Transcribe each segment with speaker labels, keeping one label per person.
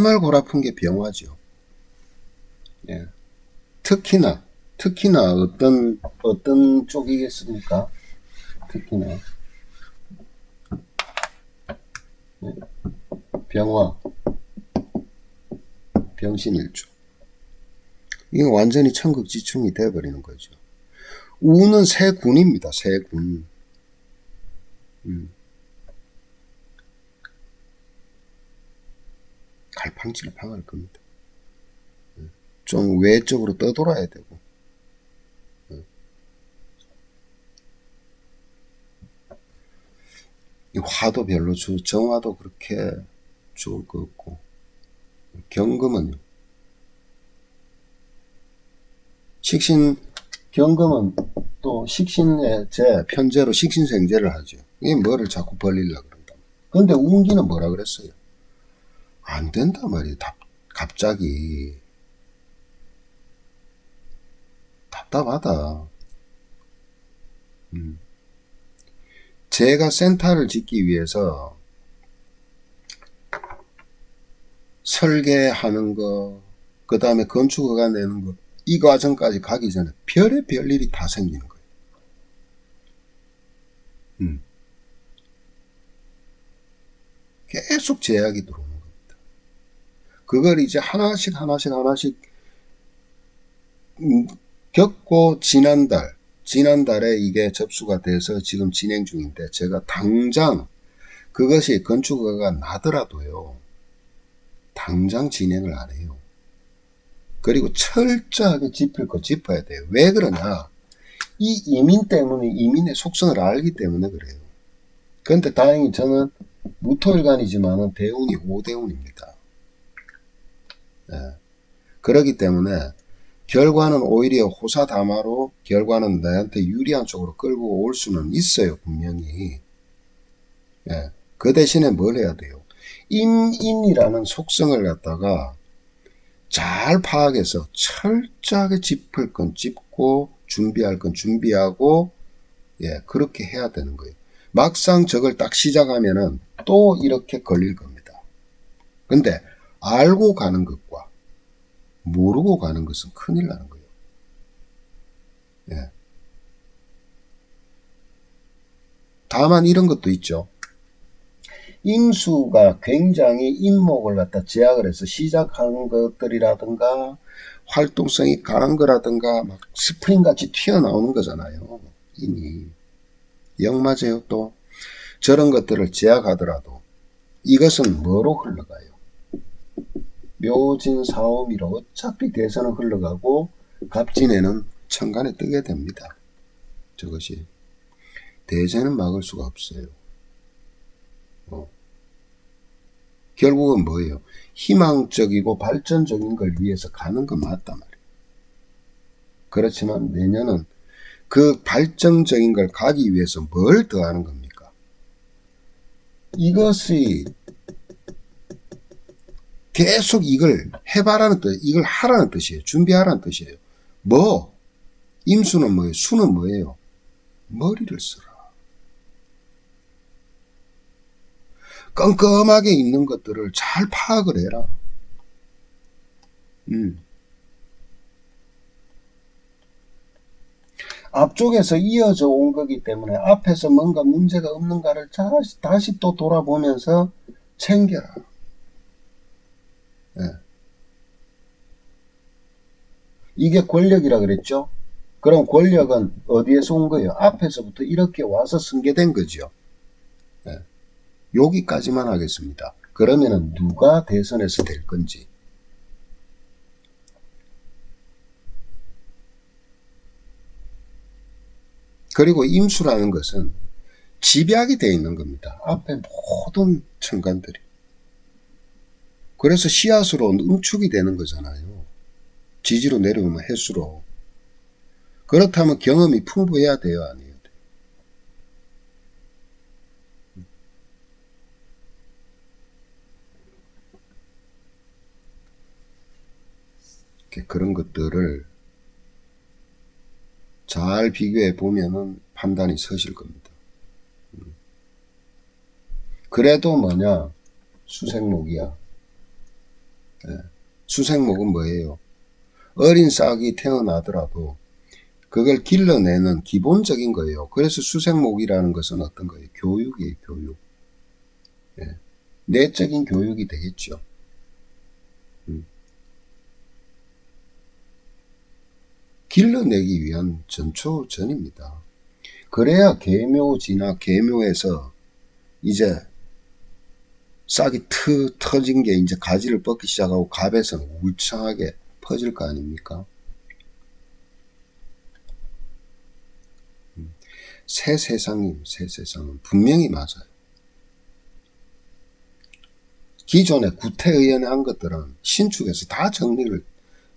Speaker 1: 정말 골 아픈 게 병화죠. 예. 특히나, 특히나 어떤, 어떤 쪽이겠습니까? 특히나. 예. 병화. 병신일주. 이거 완전히 천극지충이 돼버리는 거죠. 우는 새 군입니다. 새 군. 음. 갈팡질팡할 겁니다. 예. 좀 외적으로 떠돌아야 되고. 예. 이 화도 별로 주, 정화도 그렇게 좋을 것 없고. 경금은요. 식신, 경금은 또 식신의 제, 편제로 식신생제를 하죠. 이게 뭐를 자꾸 벌리려고 그런다. 근데 운기는 뭐라 그랬어요? 안 된단 말이에요. 답, 갑자기. 답답하다. 음. 제가 센터를 짓기 위해서 설계하는 거, 그 다음에 건축허가 내는 거, 이 과정까지 가기 전에 별의 별 일이 다 생기는 거예요. 음. 계속 제약이 들어오는. 그걸 이제 하나씩 하나씩 하나씩 음, 겪고 지난달, 지난달에 이게 접수가 돼서 지금 진행 중인데 제가 당장 그것이 건축허가 나더라도요. 당장 진행을 안 해요. 그리고 철저하게 짚을 거 짚어야 돼요. 왜 그러냐? 이 이민 때문에 이민의 속성을 알기 때문에 그래요. 그런데 다행히 저는 무토일간이지만은 대운이 5대운입니다. 예. 그러기 때문에 결과는 오히려 호사다마로 결과는 나한테 유리한 쪽으로 끌고 올 수는 있어요, 분명히. 예. 그 대신에 뭘 해야 돼요? 임인이라는 속성을 갖다가 잘 파악해서 철저하게 짚을 건 짚고 준비할 건 준비하고 예 그렇게 해야 되는 거예요. 막상 저걸 딱 시작하면은 또 이렇게 걸릴 겁니다. 근데 알고 가는 것과 모르고 가는 것은 큰일 나는 거예요. 예. 다만 이런 것도 있죠. 임수가 굉장히 임목을 갖다 제약을 해서 시작한 것들이라든가 활동성이 강한 거라든가 막 스프링 같이 튀어나오는 거잖아요. 이미. 영 맞아요, 또. 저런 것들을 제약하더라도 이것은 뭐로 흘러가요? 묘진 사오미로 어차피 대선은 흘러가고 갑진에는 천간에 뜨게 됩니다. 저것이. 대세는 막을 수가 없어요. 어. 결국은 뭐예요? 희망적이고 발전적인 걸 위해서 가는 건 맞단 말이에요. 그렇지만 내년은 그 발전적인 걸 가기 위해서 뭘 더 하는 겁니까? 이것이 계속 이걸 해봐라는 뜻, 이걸 하라는 뜻이에요. 준비하라는 뜻이에요. 뭐? 임수는 뭐예요? 수는 뭐예요? 머리를 써라. 껌껌하게 있는 것들을 잘 파악을 해라. 음. 앞쪽에서 이어져 온 거기 때문에 앞에서 뭔가 문제가 없는가를 다시 또 돌아보면서 챙겨라. 예. 이게 권력이라 그랬죠? 그럼 권력은 어디에서 온 거예요? 앞에서부터 이렇게 와서 승계된 거죠. 예. 여기까지만 하겠습니다. 그러면은 누가 대선에서 될 건지. 그리고 임수라는 것은 집약이 되어 있는 겁니다. 앞에 모든 천간들이. 그래서 씨앗으로 응축이 되는 거잖아요. 지지로 내려오면 해수로. 그렇다면 경험이 풍부해야 돼요, 아니에요? 그런 것들을 잘 비교해 보면은 판단이 서실 겁니다. 음. 그래도 뭐냐 수생목이야. 예. 수생목은 뭐예요? 어린 싹이 태어나더라도 그걸 길러내는 기본적인 거예요. 그래서 수생목이라는 것은 어떤 거예요? 교육이에요, 교육. 예. 내적인 교육이 되겠죠. 음. 길러내기 위한 전초전입니다. 그래야 계묘지나 계묘에서 이제 싹이 트, 터진 게 이제 가지를 뻗기 시작하고 갑에서는 울창하게 퍼질 거 아닙니까? 음. 새 세상임, 새 세상은 분명히 맞아요. 기존에 구태의원에 한 것들은 신축에서 다 정리를,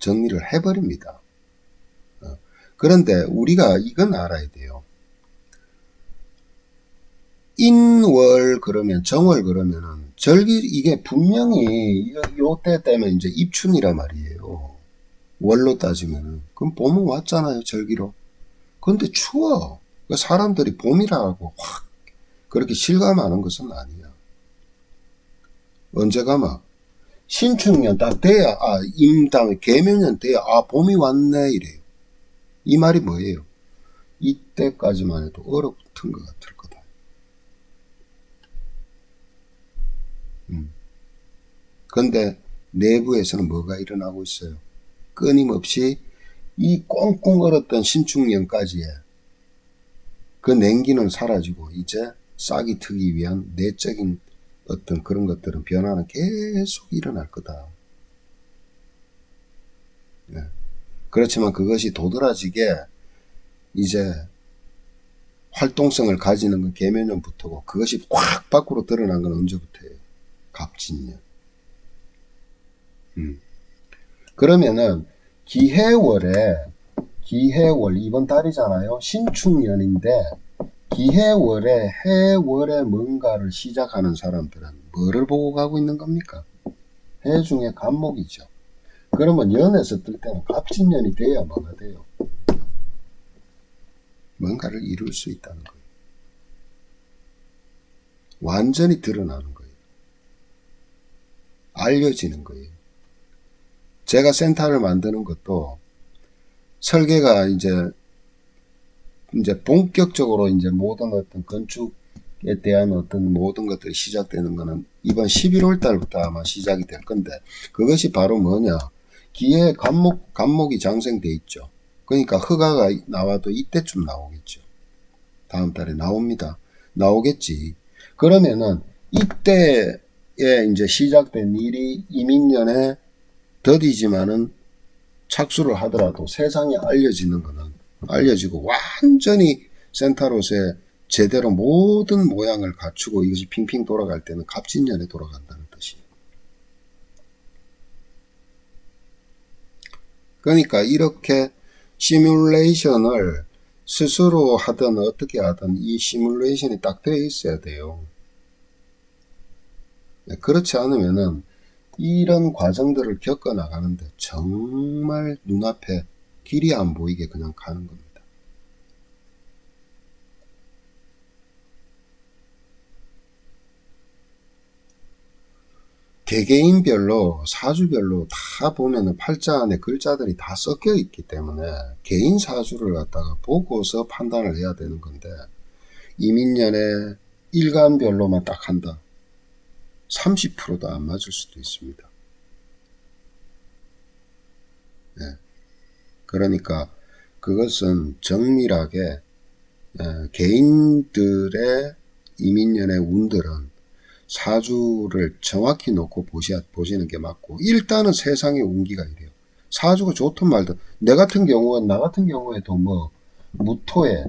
Speaker 1: 정리를 해버립니다. 어. 그런데 우리가 이건 알아야 돼요. 인월 그러면 정월 그러면은 절기 이게 분명히 요때 되면 이제 입춘이라 말이에요. 월로 따지면은 그럼 봄은 왔잖아요 절기로. 근데 추워. 그 사람들이 봄이라고 확 그렇게 실감하는 것은 아니야. 언제 가마? 신축년 딱 돼야 아임 다음에 개묘년 돼야 아 봄이 왔네 이래요. 이 말이 뭐예요? 이때까지만 해도 얼어붙은 것 같을 거다. 음. 근데 내부에서는 뭐가 일어나고 있어요? 끊임없이 이 꽁꽁 얼었던 신축년까지의 그 냉기는 사라지고 이제 싹이 트기 위한 내적인 어떤 그런 것들은 변화는 계속 일어날 거다. 예. 그렇지만 그것이 도드라지게 이제 활동성을 가지는 건 개면년부터고 그것이 확 밖으로 드러난 건 언제부터예요? 갑진년. 음. 그러면은 기해월에 기해월 이번 달이잖아요. 신축년인데 기해월에 해월에 뭔가를 시작하는 사람들은 뭐를 보고 가고 있는 겁니까? 해 중에 간목이죠. 그러면 연에서 뜰 때는 갑진년이 돼야 뭐가 돼요? 뭔가를 이룰 수 있다는 거예요. 완전히 드러나는 거예요. 알려지는 거예요. 제가 센터를 만드는 것도 설계가 이제 이제 본격적으로 이제 모든 어떤 건축에 대한 어떤 모든 것들이 시작되는 거는 이번 11월 달부터 아마 시작이 될 건데 그것이 바로 뭐냐 기에 감목 감목이 장생돼 있죠. 그러니까 허가가 나와도 이때쯤 나오겠죠. 다음 달에 나옵니다. 나오겠지. 그러면은 이때에 이제 시작된 일이 이민년에 더디지만은 착수를 하더라도 세상에 알려지는 거는 알려지고 완전히 센타로스에 제대로 모든 모양을 갖추고 이것이 핑핑 돌아갈 때는 갑진년에 돌아간다는 뜻이에요. 그러니까 이렇게 시뮬레이션을 스스로 하든 어떻게 하든 이 시뮬레이션이 딱 되어 있어야 돼요. 네, 그렇지 않으면은 이런 과정들을 겪어 나가는데 정말 눈앞에 길이 안 보이게 그냥 가는 겁니다. 개개인별로 사주별로 다 보면은 팔자 안에 글자들이 다 섞여 있기 때문에 개인 사주를 갖다가 보고서 판단을 해야 되는 건데 이민년에 일간별로만 딱 한다. 30%도 안 맞을 수도 있습니다. 네. 그러니까 그것은 정밀하게 에, 개인들의 이민년의 운들은 사주를 정확히 놓고 보시, 보시는 게 맞고 일단은 세상의 운기가 이래요. 사주가 좋든 말든 내 같은 경우는 나 같은 경우에도 뭐 무토에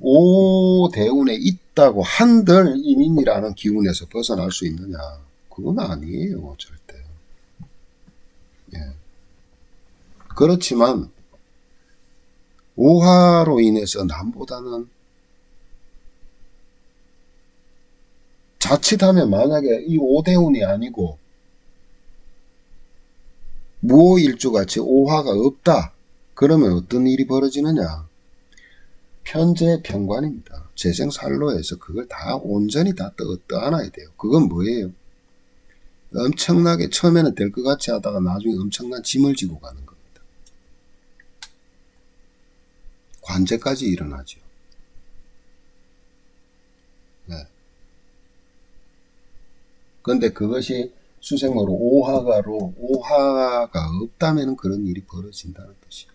Speaker 1: 오대운에 있다고 한들 이민이라는 기운에서 벗어날 수 있느냐 그건 아니에요 절대 예. 그렇지만 오화로 인해서 남보다는 자칫하면 만약에 이 오대운이 아니고 무오일주같이 오화가 없다. 그러면 어떤 일이 벌어지느냐? 편재 편관입니다. 재생 살로에서 그걸 다 온전히 다 떠, 떠안아야 돼요. 그건 뭐예요? 엄청나게 처음에는 될 것 같이 하다가 나중에 엄청난 짐을 지고 가는 겁니다. 관제까지 일어나죠. 네. 그런데 그것이 수생모로 오화가로 오화가 없다면 그런 일이 벌어진다는 뜻이에요.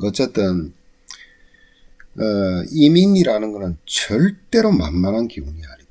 Speaker 1: 네. 어쨌든 어, 이민이라는 것은 절대로 만만한 기운이 아닙니다.